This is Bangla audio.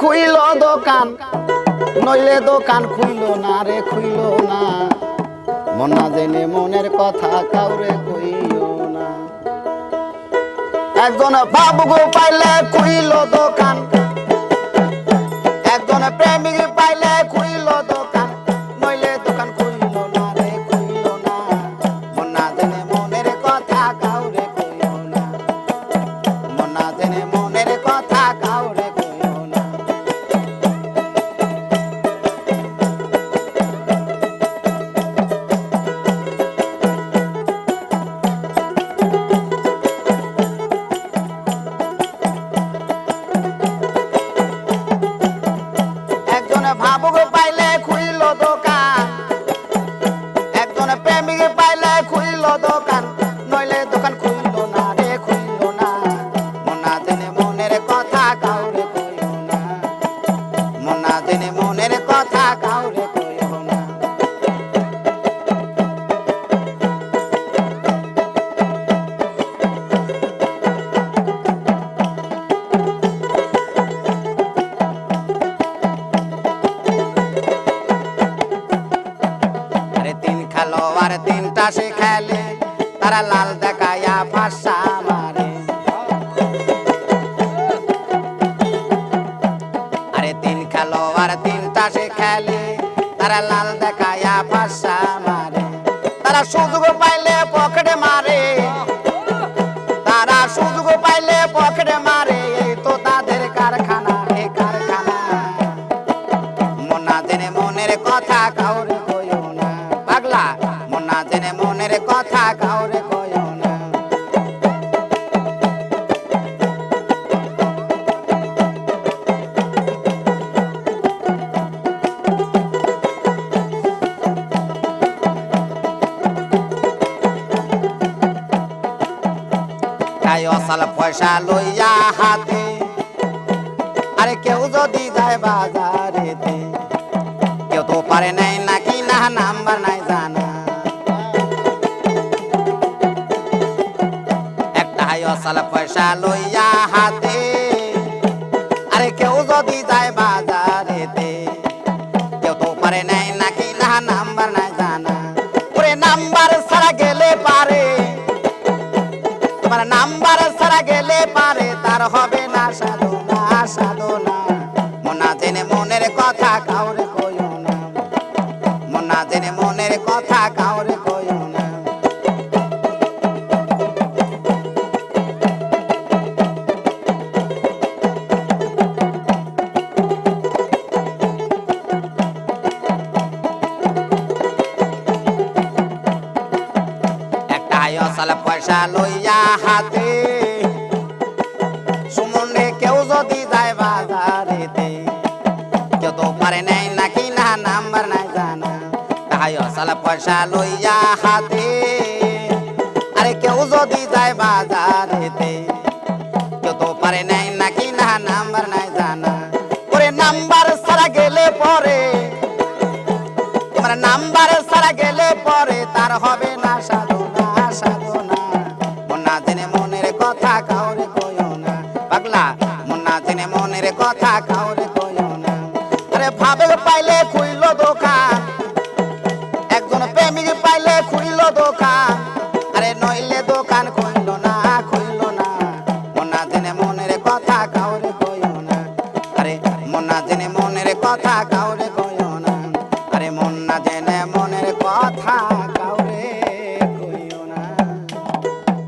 খুইল দোকান, নইলে দোকান খুইল না রে, খুইল না। মনা জেনে মনের কথা কাউরে কইল না। একজন বাবু পাইলে খুইল দোকান, একজন প্রেমিক একজনে ভাবুক পাইলে খুইল দোকান। একজনে প্রেমিক পাইলে খুইল দোকান। নইলে দোকান খুইল না রে, খুইল না। মনা জেনে মনের কথা কাউরে কইও না। মনা জেনে মনের কথা কাউরে তিন খেলোয়ার তিনটা সে খেলে, তারা লাল দেখায়া ফাঁসা মারে। আরে তিন খেলোয়ার তিনটা সে খেলে, তারা লাল দেখায়া ফাঁসা মারে। তারা সুযোগ অসাল পয়সা লইয়া হাতে। আরে কেউ যদি যায় বাজারেতে, কেউ তো পারে নাই নাকি, না নাম্বার নাই জানা। একটা অসাল পয়সা লইয়া হাতে। আরে কেউ যদি যায় বাজারেতে, কেউ তো পারে নাই নাকি, না নাম্বার নাই জানা। ওরে নাম্বার কথা কাউরে কইও না। মনা জেনে মনের কথা কাউরে কইও না। অসাল পয়সা লইয়া হাতে, সুমনে কেউ যদি যায় বাজারেতে তো পারে নাই নাকি? না নাম্বার নাই, জানা। তাই অসাল পয়সা লইয়া হাতে। আরে কেউ যদি যায় বাজারেতে, কেউ তো পারে নাই নাকি? না নাম্বার নাই, জানা। ওরে নাম্বার ছাড়া গেলে পরে তোমার নাম্বার ছাড়া গেলে পরে, তার হবে না সাধনা সাধনা মনা জেনে মনের কথা কাউরে কইও না। পাগলা মনা জেনে মনের কথা কাউরে আরে পাইলে খুইল দোকান। একজন প্রেমিক পাইলে খুইল দোকান। আরে নইলে দোকান খুইল না খুইল না। মনা দিনে মনের কথা কাউরে কইও না। আরে মনা দিনে মনের কথা কাউরে কইও না। আরে মন না জেনে মনের কথা